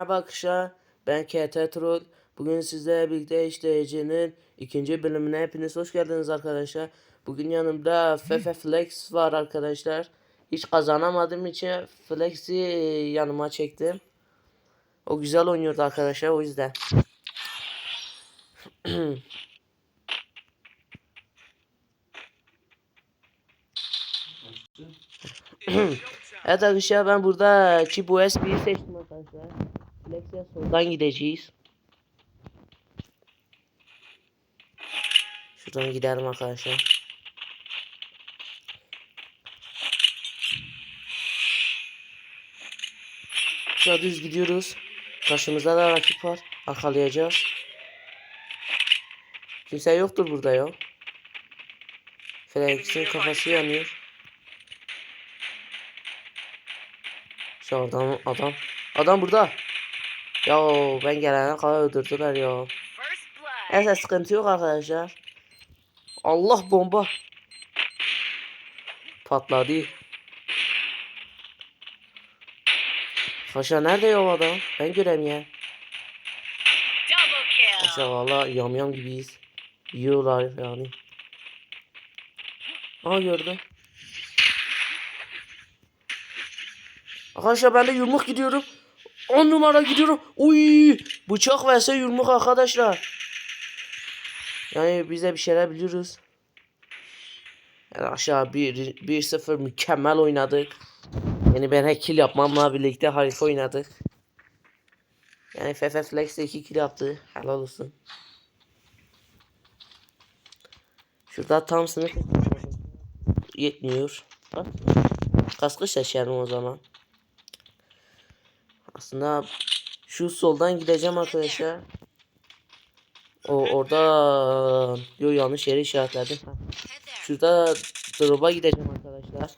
Merhaba arkadaşlar, ben KT Troll. Bugün sizlerle birlikte HDC'nin ikinci bölümüne hepiniz hoş geldiniz arkadaşlar. Bugün yanımda Fefe Flex var arkadaşlar. Hiç kazanamadığım için Flex'i yanıma çektim. O güzel oynuyordu arkadaşlar o yüzden. evet arkadaşlar ben burada bu USB'yi seçtim arkadaşlar. Flex'e soldan gideceğiz. Şuradan gidelim arkadaşlar. Şurada düz gidiyoruz. Karşımızda da rakip var. Arkalayacağız. Kimse yoktur burada ya. Flex'in kafası yanıyor. Şu adam adam. Adam burada. Ya ben gelene kadar öldürdüler ya. Neyse sıkıntı yok arkadaşlar. Allah bomba. Patladı. Paşa nerede ya adam? Ben göremiyorum. Paşa valla yamyam gibiyiz. Yiyorlar yani. Aa gördüm. Arkadaşlar ben de yumruk gidiyorum. 10 numara gidiyorum. Uy! Bıçak verse yumruk arkadaşlar. Yani bize bir şeyler biliyoruz. Yani aşağı 1-0 mükemmel oynadık. Yani ben kill yapmamla birlikte harika oynadık. Yani FF Flex de 2 kill yaptı. Helal olsun. Şurada tam sınıf yetmiyor. Kaskı seçelim o zaman. Aslında şu soldan gideceğim arkadaşlar. O orada yo yanlış yere işaretledim. Şurada drop'a gideceğim arkadaşlar.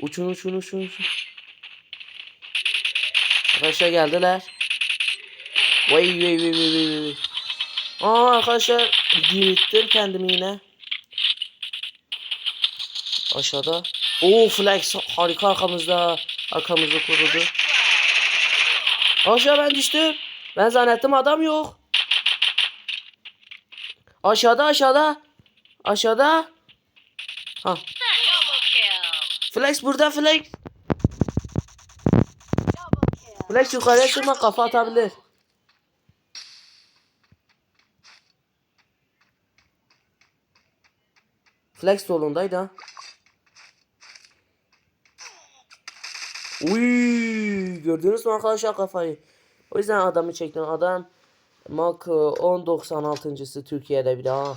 Uçun uçun uçun uçun. Arkadaşlar geldiler. Vay vay vay vay vay. Aa arkadaşlar dirilttim kendimi yine. Aşağıda. Oo flex harika arkamızda. Arkamızı korudu. Aşağı ben düştüm. Ben zannettim adam yok. Aşağıda aşağıda. Aşağıda. Ha. Flex burada flex. Flex yukarıya çıkma kafa atabilir. Flex solundaydı ha. Uy, gördünüz mü arkadaşlar kafayı? O yüzden adamı çektim. Adam Mark 1096'sı Türkiye'de bir daha.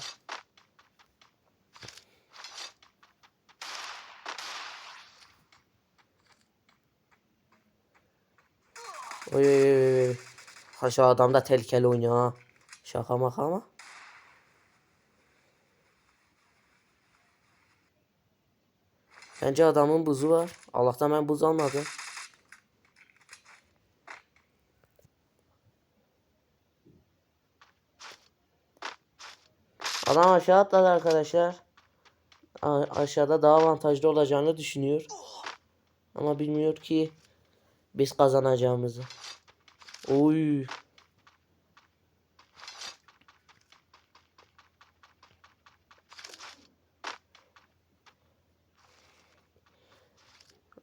Oy oy oy. Haşa adam da tehlikeli oynuyor ha. Şaka maka ama. Bence adamın buzu var. Allah'tan ben buz almadım. Adam aşağı atladı arkadaşlar. A- aşağıda daha avantajlı olacağını düşünüyor. Ama bilmiyor ki biz kazanacağımızı. Oy.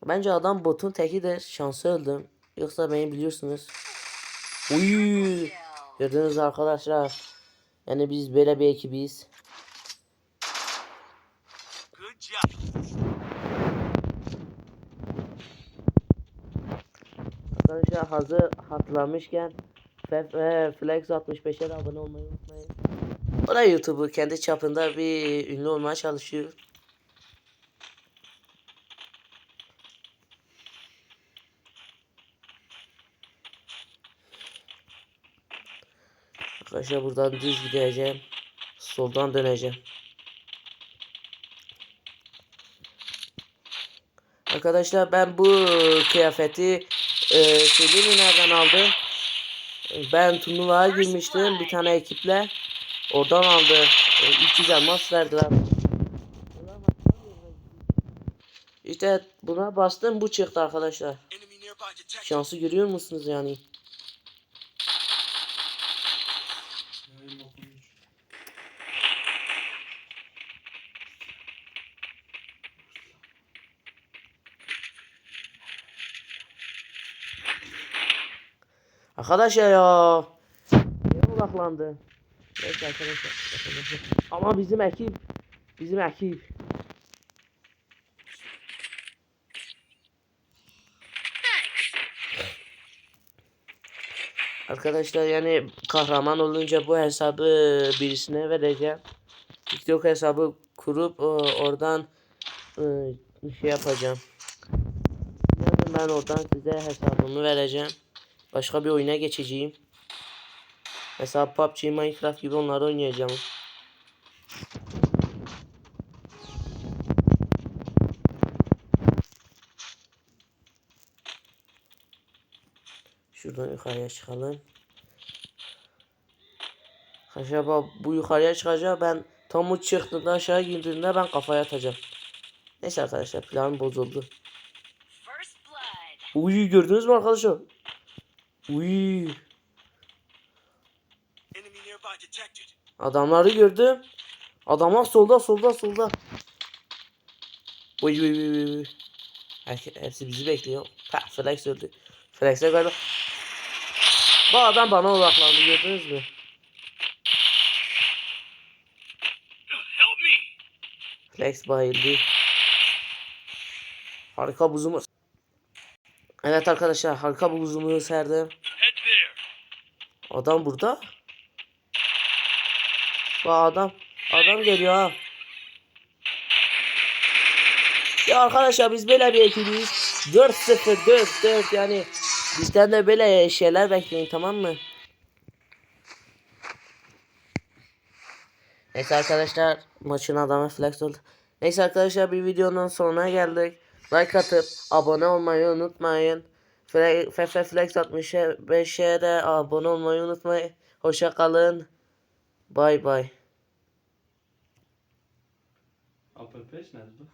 Bence adam botun tekidir. Şansı öldüm. Yoksa beni biliyorsunuz. Uy. Gördünüz arkadaşlar. Yani biz böyle bir ekibiz. Arkadaşlar hazır hatırlamışken Flex 65'e de abone olmayı unutmayın. O da YouTube'u kendi çapında bir ünlü olmaya çalışıyor. Arkadaşlar buradan düz gideceğim. Soldan döneceğim. Arkadaşlar ben bu kıyafeti e, söyleyeyim nereden aldım? Ben turnuvaya girmiştim bir tane ekiple. Oradan aldım. E, 300 elmas verdiler. İşte buna bastım bu çıktı arkadaşlar. Şansı görüyor musunuz yani? Arkadaşlar ya. Neye odaklandı? Neyse arkadaşlar. Ama bizim ekip. Bizim ekip. Arkadaşlar yani kahraman olunca bu hesabı birisine vereceğim. TikTok hesabı kurup e, oradan e, şey yapacağım. Yani ben oradan size hesabımı vereceğim. Başka bir oyuna geçeceğim. Mesela PUBG, Minecraft gibi onları oynayacağım. Şuradan yukarıya çıkalım. Acaba bu yukarıya çıkacak ben tam o çıktığında aşağı girdiğinde ben kafaya atacağım. Neyse arkadaşlar plan bozuldu. First blood. Uy gördünüz mü arkadaşlar? Uy adamları gördüm. Adamlar solda solda solda. Uy uy uy uy, Hepsi bizi bekliyor. Ha Flex öldü. Flex'e galiba. Bu adam bana odaklandı gördünüz mü? Flex bayıldı. Harika buzumuz. Evet arkadaşlar harika buzumu serdim. Adam burada. Bu adam. Adam geliyor ha. Ya arkadaşlar biz böyle bir ekibiz. 4-0 4-4 yani bizden de böyle şeyler bekleyin tamam mı? Neyse arkadaşlar maçın adamı flex oldu. Neyse arkadaşlar bir videonun sonuna geldik. Like atıp abone olmayı unutmayın. Fefe Flex 65'e de abone olmayı unutmayın. Hoşça kalın. Bay bay. Apple Page nerede?